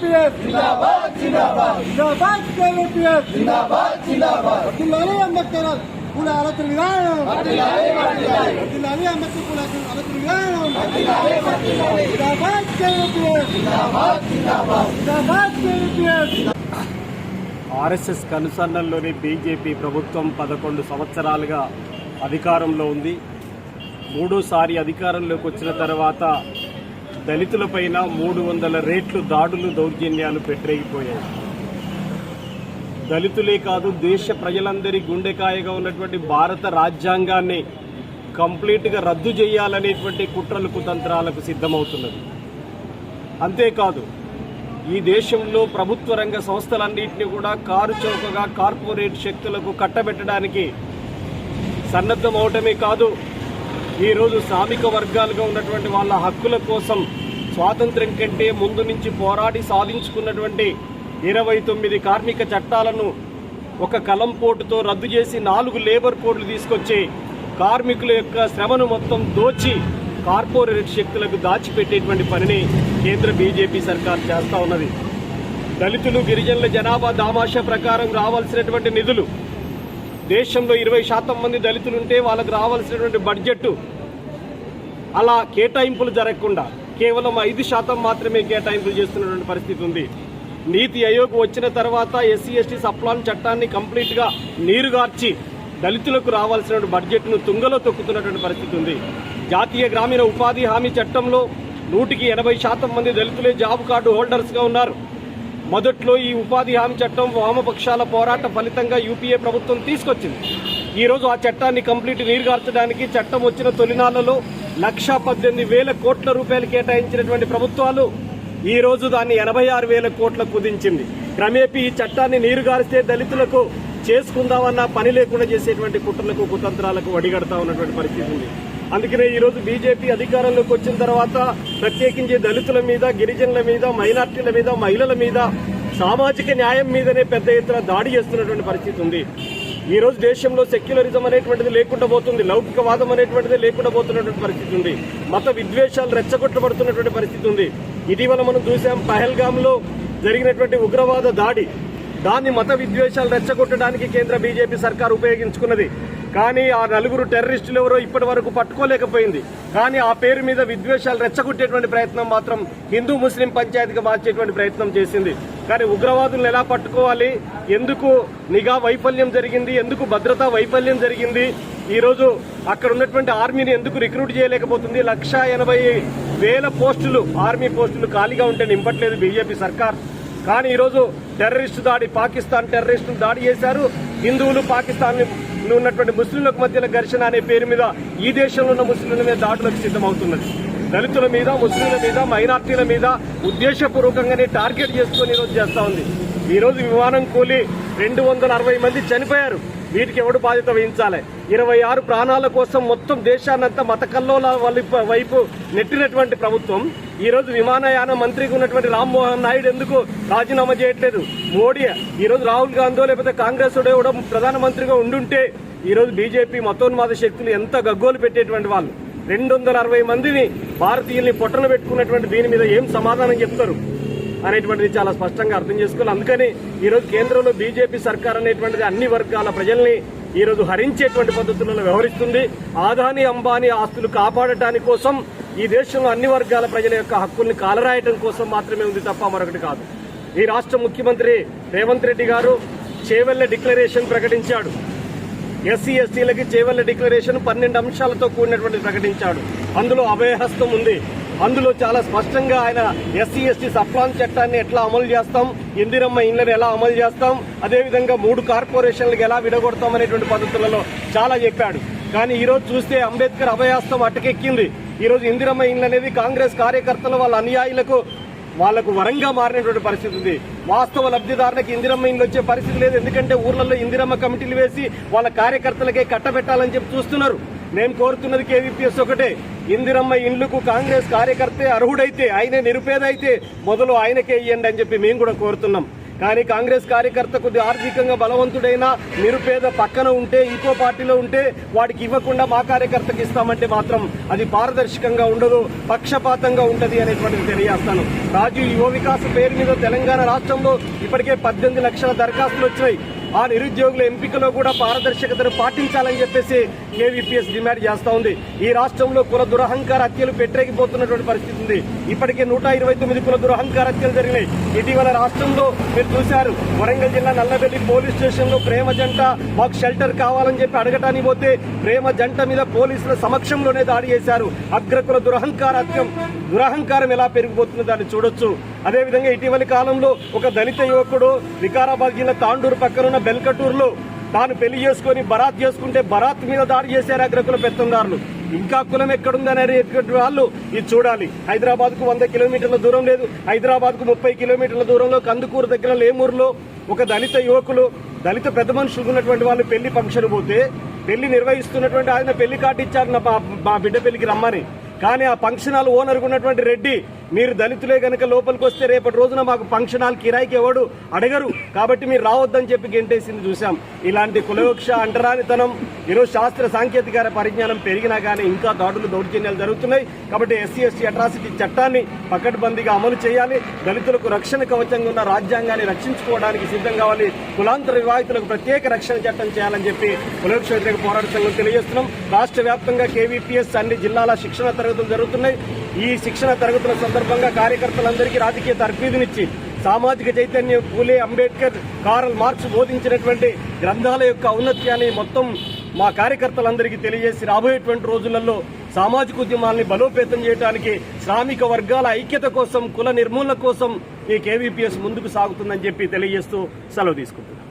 KVPS జిందాబాద్ జిందాబాద్. జిందాబాద్ కేవీపీఎస్ జిందాబాద్ జిందాబాద్. వర్ధిల్లాలి అంబేద్కర్ కుల ఆలోచన విధానం వర్ధిల్లాలి వర్ధిల్లాలి వర్ధిల్లాలి అంబేద్కర్ కుల ఆలోచన విధానం వర్ధిల్లాలి వర్ధిల్లాలి జిందాబాద్ కేవీపీఎస్ జిందాబాద్ జిందాబాద్. జిందాబాద్ కేవీపీఎస్ ఆర్ఎస్ఎస్ కనుసన్నల్లోని బీజేపీ ప్రభుత్వం పదకొండు సంవత్సరాలుగా అధికారంలో ఉంది. మూడోసారి అధికారంలోకి వచ్చిన తర్వాత దళితులపైన మూడు వందల రేట్లు దాడులు దౌర్జన్యాలు పెట్టరేగిపోయాయి దళితులే కాదు దేశ ప్రజలందరి గుండెకాయగా ఉన్నటువంటి భారత రాజ్యాంగాన్ని కంప్లీట్గా రద్దు చేయాలనేటువంటి కుట్రలు కుతంత్రాలకు సిద్ధమవుతున్నది. అంతేకాదు ఈ దేశంలో ప్రభుత్వ రంగ సంస్థలన్నింటినీ కూడా కారు చౌకగా కార్పొరేట్ శక్తులకు కట్టబెట్టడానికి సన్నద్ధమవటమే కాదు ఈరోజు శ్రామిక వర్గాలుగా ఉన్నటువంటి వాళ్ళ హక్కుల కోసం స్వాతంత్ర్యం కంటే ముందు నుంచి పోరాడి సాధించుకున్నటువంటి ఇరవై తొమ్మిది కార్మిక చట్టాలను ఒక కలం పోటుతో రద్దు చేసి నాలుగు లేబర్ కోడ్లు తీసుకొచ్చి కార్మికుల యొక్క శ్రమను మొత్తం దోచి కార్పొరేట్ శక్తులకు దాచిపెట్టేటువంటి పనిని కేంద్ర బీజేపీ సర్కార్ చేస్తా ఉన్నది. దళితులు గిరిజనుల జనాభా దామాషా ప్రకారం రావాల్సినటువంటి నిధులు దేశంలో ఇరవై శాతం మంది దళితులుంటే వాళ్ళకు రావాల్సినటువంటి బడ్జెట్ అలా కేటాయింపులు జరగకుండా కేవలం ఐదు శాతం మాత్రమే కేటాయింపులు చేస్తున్నటువంటి పరిస్థితి ఉంది. నీతి ఆయోగ్ వచ్చిన తర్వాత ఎస్సీ ఎస్టీ సప్లాన్ చట్టాన్ని కంప్లీట్గా నీరుగార్చి దళితులకు రావాల్సినటువంటి బడ్జెట్ను తుంగలో తొక్కుతున్నటువంటి పరిస్థితి ఉంది. జాతీయ గ్రామీణ ఉపాధి హామీ చట్టంలో నూటికి ఎనభై శాతం మంది దళితులే జాబ్ కార్డు హోల్డర్స్గా ఉన్నారు. మొదట్లో ఈ ఉపాధి హామీ చట్టం వామపక్షాల పోరాట ఫలితంగా యూపీఏ ప్రభుత్వం తీసుకొచ్చింది. ఈరోజు ఆ చట్టాన్ని కంప్లీట్ నీరుగార్చడానికి చట్టం వచ్చిన తొలినాళ్ళలో లక్షా పద్దెనిమిది వేల కోట్ల రూపాయలు కేటాయించినటువంటి ప్రభుత్వాలు ఈ రోజు దాన్ని ఎనభై ఆరు వేల కోట్ల కుదించింది. క్రమేపీ ఈ చట్టాన్ని నీరుగారిస్తే దళితులకు చేసుకుందామన్న పని లేకుండా చేసేటువంటి కుట్రలకు కుతంత్రాలకు వడిగడతా ఉన్నటువంటి పరిస్థితి ఉంది. అందుకనే ఈరోజు బీజేపీ అధికారంలోకి వచ్చిన తర్వాత ప్రత్యేకించి దళితుల మీద గిరిజనుల మీద మైనార్టీల మీద మహిళల మీద సామాజిక న్యాయం మీదనే పెద్ద ఎత్తున దాడి చేస్తున్నటువంటి పరిస్థితి ఉంది. ఈ రోజు దేశంలో సెక్యులరిజం అనేటువంటిది లేకుండా పోతుంది లౌకికవాదం అనేటువంటిది లేకుండా పోతున్నటువంటి పరిస్థితి ఉంది. మత విద్వేషాలు రెచ్చగొట్టబడుతున్నటువంటి పరిస్థితి ఉంది. ఇటీవల మనం చూసాం పహల్గామ్లో జరిగినటువంటి ఉగ్రవాద దాడి. దాన్ని మత విద్వేషాలు రెచ్చగొట్టడానికి కేంద్ర బీజేపీ సర్కార్ ఉపయోగించుకున్నది. కానీ ఆ నలుగురు టెర్రరిస్టులు ఎవరో ఇప్పటి వరకు పట్టుకోలేకపోయింది. కానీ ఆ పేరు మీద విద్వేషాలు రెచ్చగొట్టేటువంటి ప్రయత్నం మాత్రం హిందూ ముస్లిం పంచాయతీగా మార్చేటువంటి ప్రయత్నం చేసింది. కానీ ఉగ్రవాదులను ఎలా పట్టుకోవాలి? ఎందుకు నిఘా వైఫల్యం జరిగింది? ఎందుకు భద్రతా వైఫల్యం జరిగింది? ఈరోజు అక్కడ ఉన్నటువంటి ఆర్మీని ఎందుకు రిక్రూట్ చేయలేకపోతుంది? లక్ష ఎనభై వేల పోస్టులు ఆర్మీ పోస్టులు ఖాళీగా ఉంటే నింపట్లేదు బీజేపీ సర్కార్. కానీ ఈరోజు టెర్రరిస్టు దాడి పాకిస్తాన్ టెర్రరిస్టులు దాడి చేశారు. హిందువులు పాకిస్తాన్ ఉన్నటువంటి ముస్లింల మధ్యన ఘర్షణ అనే పేరు మీద ఈ దేశంలో ఉన్న ముస్లింల మీద దాడులకు సిద్ధమవుతున్నది. దళితుల మీద ముస్లింల మీద మైనార్టీల మీద ఉద్దేశపూర్వకంగానే టార్గెట్ చేసుకుని ఈరోజు చేస్తా ఉంది. ఈరోజు విమానం కూలి రెండు వందల అరవై మంది చనిపోయారు. వీటికి ఎవడు బాధ్యత వహించాలి? ఇరవై ఆరు ప్రాణాల కోసం మొత్తం దేశాన్నంతా మత కల్లోల వైపు- వైపు నెట్టినటువంటి ప్రభుత్వం ఈ రోజు విమానయాన మంత్రిగా ఉన్నటువంటి రామ్మోహన్ నాయుడు ఎందుకు రాజీనామా చేయట్లేదు? మోడీ ఈరోజు రాహుల్ గాంధీ లేకపోతే కాంగ్రెస్ కూడా ప్రధానమంత్రిగా ఉండుంటే ఈరోజు బీజేపీ మతోన్మాద శక్తులు ఎంత గగ్గోలు పెట్టేటువంటి వాళ్ళు? రెండు వందల అరవై మందిని భారతీయుల్ని పొట్టన పెట్టుకున్నటువంటి దీని మీద ఏం సమాధానం చెప్తారు? అనేటువంటిది చాలా స్పష్టంగా అర్థం చేసుకోవాలి. అందుకని ఈ రోజు కేంద్రంలో బీజేపీ సర్కార్ అనేటువంటిది అన్ని వర్గాల ప్రజల్ని ఈరోజు హరించేటువంటి పద్ధతులను వ్యవహరిస్తుంది. ఆదాని అంబానీ ఆస్తులు కాపాడటానికి కోసం ఈ దేశంలో అన్ని వర్గాల ప్రజల యొక్క హక్కుల్ని కాలరాయటం కోసం మాత్రమే ఉంది తప్ప మరొకటి కాదు. ఈ రాష్ట్ర ముఖ్యమంత్రి రేవంత్ రెడ్డి గారు చేవెళ్ళ డిక్లరేషన్ ప్రకటించాడు. ఎస్సీ ఎస్టీలకి చేవెళ్ళ డిక్లరేషన్ పన్నెండు అంశాలతో కూడినటువంటి ప్రకటించాడు. అందులో అభయహస్తం ఉంది. అందులో చాలా స్పష్టంగా ఆయన ఎస్సీ ఎస్టీ సప్లాన్ చట్టాన్ని ఎట్లా అమలు చేస్తాం ఇందిరమ్మ ఇండ్లను ఎలా అమలు చేస్తాం అదేవిధంగా మూడు కార్పొరేషన్లకు ఎలా విడగొడతాం అనేటువంటి పద్ధతులలో చాలా చెప్పాడు. కానీ ఈరోజు చూస్తే అంబేద్కర్ అభయాస్తం అటకెక్కింది. ఈరోజు ఇందిరమ్మ ఇండ్లు అనేది కాంగ్రెస్ కార్యకర్తలు వాళ్ళ అనుయాయులకు వాళ్ళకు వరంగా మారినటువంటి పరిస్థితి ఉంది. వాస్తవ లబ్ధిదారులకు ఇందిరమ్మ ఇండ్లు వచ్చే పరిస్థితి లేదు. ఎందుకంటే ఊర్లలో ఇందిరమ్మ కమిటీలు వేసి వాళ్ళ కార్యకర్తలకే కట్టబెట్టాలని చెప్పి చూస్తున్నారు. మేము కోరుతున్నది కేవీపీఎస్ ఒకటే. ఇందిరమ్మ ఇండ్లకు కాంగ్రెస్ కార్యకర్తే అర్హుడైతే ఆయనే నిరుపేద అయితే మొదలు ఆయనకే ఇయ్యండి అని చెప్పి మేము కూడా కోరుతున్నాం. కానీ కాంగ్రెస్ కార్యకర్త కొద్ది ఆర్థికంగా బలవంతుడైనా నిరుపేద పక్కన ఉంటే ఇంకో పార్టీలో ఉంటే వాడికి ఇవ్వకుండా మా కార్యకర్తకి ఇస్తామంటే మాత్రం అది పారదర్శకంగా ఉండదు పక్షపాతంగా ఉంటది అనేటువంటిది తెలియజేస్తాను. రాజు యువ వికాస్ పేరు మీద తెలంగాణ రాష్ట్రంలో ఇప్పటికే పద్దెనిమిది లక్షల దరఖాస్తులు వచ్చాయి ఆ నిరుద్యోగుల ఎంపికలో కూడా పారదర్శకతను పాటించాలని చెప్పేసి కేవీపీఎస్ డిమాండ్ చేస్తా ఉంది. ఈ రాష్ట్రంలో కుల దురహంకార హత్యలు పెట్టరేగిపోతున్నటువంటి పరిస్థితి ఉంది. ఇప్పటికే నూట ఇరవై తొమ్మిది కుల దురహంకార హత్యలు జరిగినాయి. ఇటీవల రాష్ట్రంలో మీరు చూశారు వరంగల్ జిల్లా నల్లబెల్లి పోలీస్ స్టేషన్లో ప్రేమ జంట మాకు షెల్టర్ కావాలని చెప్పి అడగటానికి పోతే ప్రేమ జంట మీద పోలీసుల సమక్షంలోనే దాడి చేశారు. అగ్రకుల దురహంకార హత్యం దురహంకారం ఎలా పెరిగిపోతుందో దాన్ని చూడొచ్చు. అదేవిధంగా ఇటీవలి కాలంలో ఒక దళిత యువకుడు వికారాబాద్ జిల్లా తాండూరు పక్కన ఉన్న బెల్కటూరులో తాను పెళ్ళి చేసుకుని బరాత్ చేసుకుంటే బరాత్ మీద దాడి చేశారు అగ్రకుల పెత్తందారులు. ఇంకా కులం ఎక్కడుందనేటువంటి వాళ్ళు ఇది చూడాలి. హైదరాబాద్కు వంద కిలోమీటర్ల దూరం లేదు. హైదరాబాద్కు ముప్పై కిలోమీటర్ల దూరంలో కందుకూరు దగ్గర లేమూరులో ఒక దళిత యువకులు దళిత పెద్ద మనుషులు ఉన్నటువంటి వాళ్ళు పెళ్ళి ఫంక్షన్ పోతే పెళ్ళి నిర్వహిస్తున్నటువంటి ఆయన పెళ్ళి కార్డు ఇచ్చారు నా మా- మా బిడ్డ పెళ్ళికి రమ్మని. కానీ ఆ ఫంక్షన్ హాల్ ఓనర్ ఉన్నటువంటి రెడ్డి మీరు దళితులే కనుక లోపలికి వస్తే రేపటి రోజున మాకు ఫంక్షన్ హాల్ కిరాయికి ఎవడు అడగరు. కాబట్టి మీరు రావద్దని చెప్పి గెంటేసింది చూసాం ఇలాంటి కులవృక్ష అంటరానితనం ఈరోజు శాస్త్ర సాంకేతిక పరిజ్ఞానం పెరిగినా కానీ ఇంకా దాడులు దౌర్జన్యాలు జరుగుతున్నాయి. కాబట్టి ఎస్సీ ఎస్టీ అట్రాసిటీ చట్టాన్ని పకడ్బందీగా అమలు చేయాలి. దళితులకు రక్షణ కవచంగా ఉన్న రాజ్యాంగాన్ని రక్షించుకోవడానికి సిద్ధం కావాలి. కులాంతర వివాహితులకు ప్రత్యేక రక్షణ చట్టం చేయాలని చెప్పి కులవృక్ష వ్యతిరేక పోరాట సంఘం తెలియజేస్తున్నాం. రాష్ట్ర వ్యాప్తంగా కేవీపీఎస్ అన్ని జిల్లాల శిక్షణ తరగతులు జరుగుతున్నాయి. ఈ శిక్షణ తరగతుల సందర్భంగా కార్యకర్తలందరికీ రాజకీయ తర్ఫీదునిచ్చి సామాజిక చైతన్యం పూలే అంబేద్కర్ కారల్ మార్క్స్ బోధించినటువంటి గ్రంథాల యొక్క ఔన్నత్యాన్ని మొత్తం మా కార్యకర్తలందరికీ తెలియజేసి రాబోయేటువంటి రోజులలో సామాజిక ఉద్యమాల్ని బలోపేతం చేయడానికి శ్రామిక వర్గాల ఐక్యత కోసం కుల నిర్మూలన కోసం ఈ కేవీపీఎస్ ముందుకు సాగుతుందని చెప్పి తెలియజేస్తూ సెలవు తీసుకుంటున్నాను